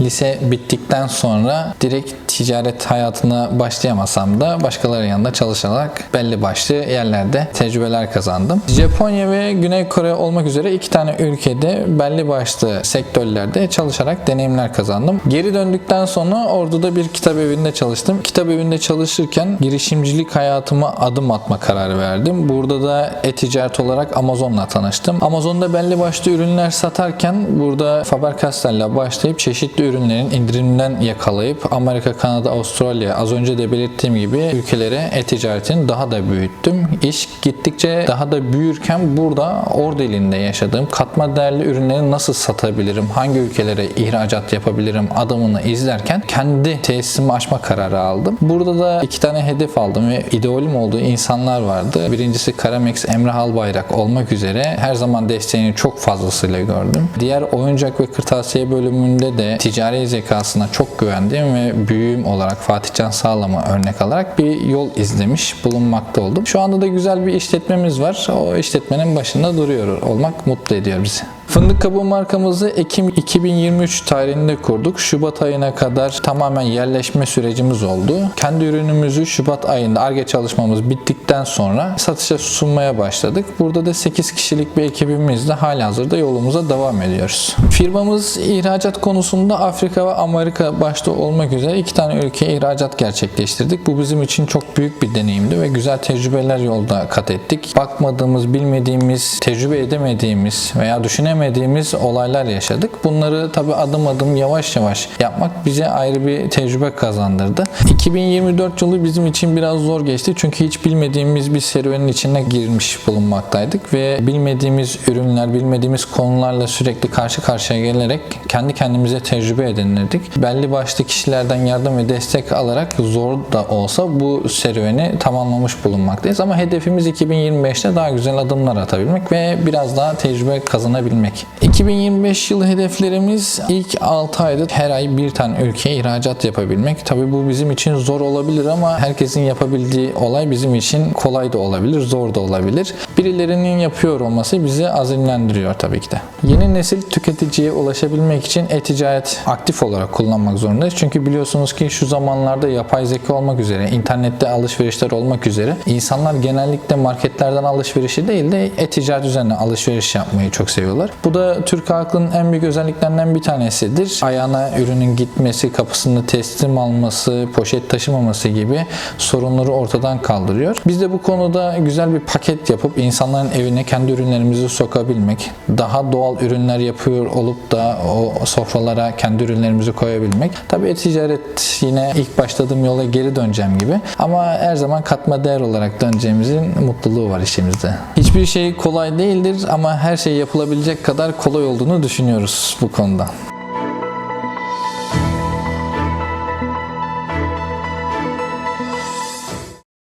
lise bittikten sonra direkt ticaret hayatına başlayamasam da başkaları yanında çalışarak belli başlı yerlerde tecrübeler kazandım. Japonya ve Güney Kore olmak üzere iki tane ülkede belli başlı sektörlerde çalışarak deneyimler kazandım. Geri döndükten sonra orada bir kitap evinde çalıştım. Kitap evinde çalışırken girişimcilik hayatıma adım atma kararı verdim. Burada da e-ticaret olarak Amazon'la tanıştım. Amazon'da belli başlı ürünler satarken burada Faber-Castell'le başlayıp çeşitli ürünlerin indirimden yakalayıp Amerika, Kanada, Avustralya az önce de belirttiğim gibi ülkelere e-ticaretini daha da büyüttüm. İş gittikçe daha da büyürken burada orada elinde yaşadığım katma değerli ürünleri nasıl satabilirim, hangi ülkelere ihracat yapabilirim adımını izlerken kendi tesisimi açma kararı aldım. Burada da iki tane hedef aldım ve idealim olduğu insanlar vardı. Birincisi Karamex Emre Albayrak olmak üzere her zaman desteğini çok fazlasıyla gördüm. Diğer oyuncak ve kırtasiye bölümünde de ticari zekasına çok güvendiğim ve büyüğüm olarak Fatih Can Sağlam'a örnek alarak bir yol izlemiş bulunmakta oldum. Şu anda da güzel bir işletmemiz var. O işletmenin başında duruyor olmak mutlu ediyor bizi. Fındık kabuğu markamızı Ekim 2023 tarihinde kurduk. Şubat ayına kadar tamamen yerleşme sürecimiz oldu. Kendi ürünümüzü Şubat ayında ARGE çalışmamız bittikten sonra satışa sunmaya başladık. Burada da 8 kişilik bir ekibimizle halihazırda yolumuza devam ediyoruz. Firmamız ihracat konusunda Afrika ve Amerika başta olmak üzere iki tane ülkeye ihracat gerçekleştirdik. Bu bizim için çok büyük bir deneyimdi ve güzel tecrübeler yolda kat ettik. Bakmadığımız, bilmediğimiz, tecrübe edemediğimiz veya düşünemediğimiz olaylar yaşadık. Bunları tabi adım adım yavaş yavaş yapmak bize ayrı bir tecrübe kazandırdı. 2024 yılı bizim için biraz zor geçti çünkü hiç bilmediğimiz bir serüvenin içine girmiş bulunmaktaydık ve bilmediğimiz ürünler, bilmediğimiz konularla sürekli karşı karşıya gelerek kendi kendimize tecrübe edinirdik. Belli başlı kişilerden yardım ve destek alarak zor da olsa bu serüveni tamamlamış bulunmaktayız. Ama hedefimiz 2025'te daha güzel adımlar atabilmek ve biraz daha tecrübe kazanabilmek öğrenmek 2025 yılı hedeflerimiz ilk 6 ayda her ay bir tane ülkeye ihracat yapabilmek. Tabi bu bizim için zor olabilir ama herkesin yapabildiği olay bizim için kolay da olabilir, zor da olabilir. Birilerinin yapıyor olması bizi azimlendiriyor tabii ki de. Yeni nesil tüketiciye ulaşabilmek için e-ticaret aktif olarak kullanmak zorundayız. Çünkü biliyorsunuz ki şu zamanlarda yapay zeka olmak üzere, internette alışverişler olmak üzere insanlar genellikle marketlerden alışverişi değil de e-ticaret üzerine alışveriş yapmayı çok seviyorlar. Bu da Türk halkının en büyük özelliklerinden bir tanesidir. Ayağına ürünün gitmesi, kapısında teslim alması, poşet taşımaması gibi sorunları ortadan kaldırıyor. Biz de bu konuda güzel bir paket yapıp insanların evine kendi ürünlerimizi sokabilmek, daha doğal ürünler yapıyor olup da o sofralara kendi ürünlerimizi koyabilmek. Tabii e-ticaret yine ilk başladığım yola geri döneceğim gibi ama her zaman katma değer olarak döneceğimizin mutluluğu var işimizde. Hiçbir şey kolay değildir ama her şey yapılabilecek kadar kolay olduğunu düşünüyoruz bu konuda.